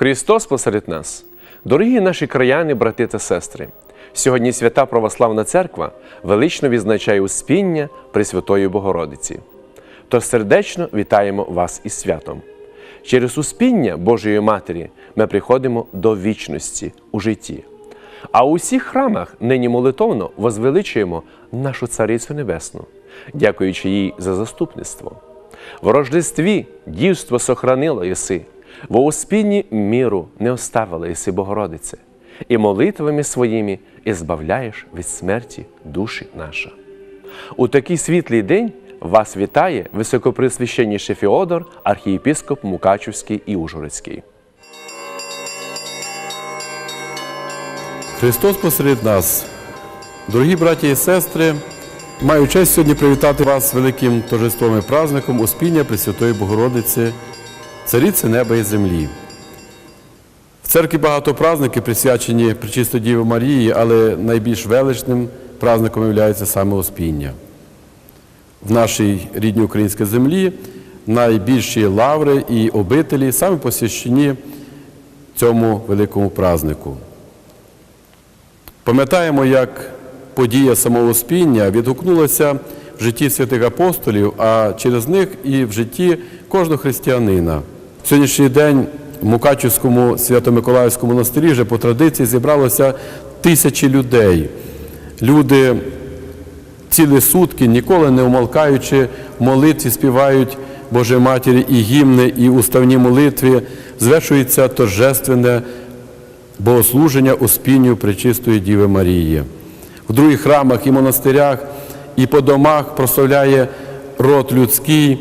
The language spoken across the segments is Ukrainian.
Христос посеред нас. Дорогі наші краяни, брати та сестри, сьогодні свята Православна Церква велично відзначає успіння Пресвятої Богородиці. Тож сердечно вітаємо вас із святом. Через успіння Божої Матері ми приходимо до вічності у житті. А у всіх храмах нині молитовно возвеличуємо нашу Царицю Небесну, дякуючи їй за заступництво. В рождестві дівство сохранило єси, во успінні міру не оставила єси Богородице, і молитвами своїми ізбавляєш від смерті душі наша. У такий світлий день вас вітає високопресвященніший Феодор, архієпископ Мукачівський і Ужгородський. Христос посеред нас. Дорогі браті і сестри, маю честь сьогодні привітати вас великим торжеством і праздником Успіння Пресвятої Богородиці, Цариці неба і землі. В церкві багато праздників присвячені Пречистої Діви Марії, але найбільш величним праздником є саме Успіння. В нашій рідній українській землі найбільші лаври і обителі саме посвящені цьому великому празднику. Пам'ятаємо, як подія самоуспіння відгукнулася в житті святих апостолів, а через них і в житті кожного християнина. Сьогоднішній день в Мукачівському Свято-Миколаївському монастирі вже по традиції зібралося тисячі людей. Люди цілі сутки, ніколи не умолкаючи, молитві співають Божій Матері і гімни, і уставні молитві, звершується торжественне богослуження у спінню Пречистої Діви Марії. В других храмах і монастирях, і по домах прославляє род людський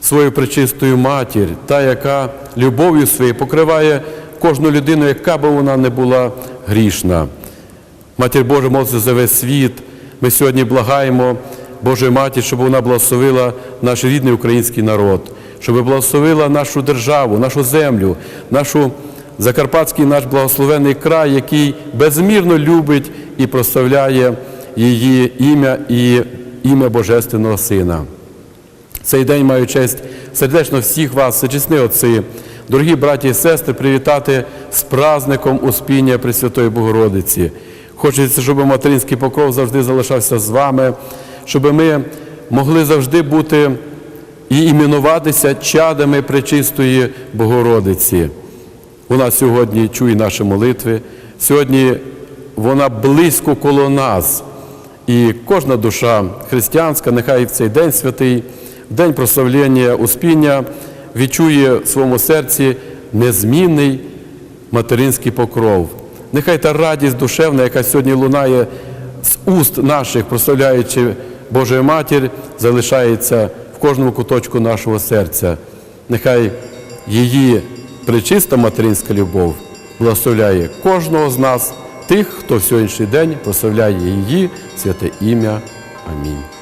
свою пречистою матір, та, яка любов'ю своєю покриває кожну людину, яка би вона не була грішна. Матір Божа молиться за весь світ. Ми сьогодні благаємо Божої Матір, щоб вона благословила наш рідний український народ, щоб благословила нашу державу, нашу землю, нашу Закарпатський наш благословений край, який безмірно любить і прославляє її ім'я і ім'я Божественного Сина. Цей день маю честь сердечно всіх вас, сечесні отці, дорогі браті і сестри, привітати з праздником Успіння Пресвятої Богородиці. Хочеться, щоб материнський покров завжди залишався з вами, щоб ми могли завжди бути і іменуватися чадами Пречистої Богородиці. Вона сьогодні чує наші молитви, сьогодні вона близько коло нас. І кожна душа християнська, нехай в цей день святий, в день прославлення Успіння, відчує в своєму серці незмінний материнський покров. Нехай та радість душевна, яка сьогодні лунає з уст наших, прославляючи Божою Матір, залишається в кожному куточку нашого серця. Нехай її пречиста материнська любов благословляє кожного з нас, тих, хто в сьогоднішній день прославляє її святе ім'я. Амінь.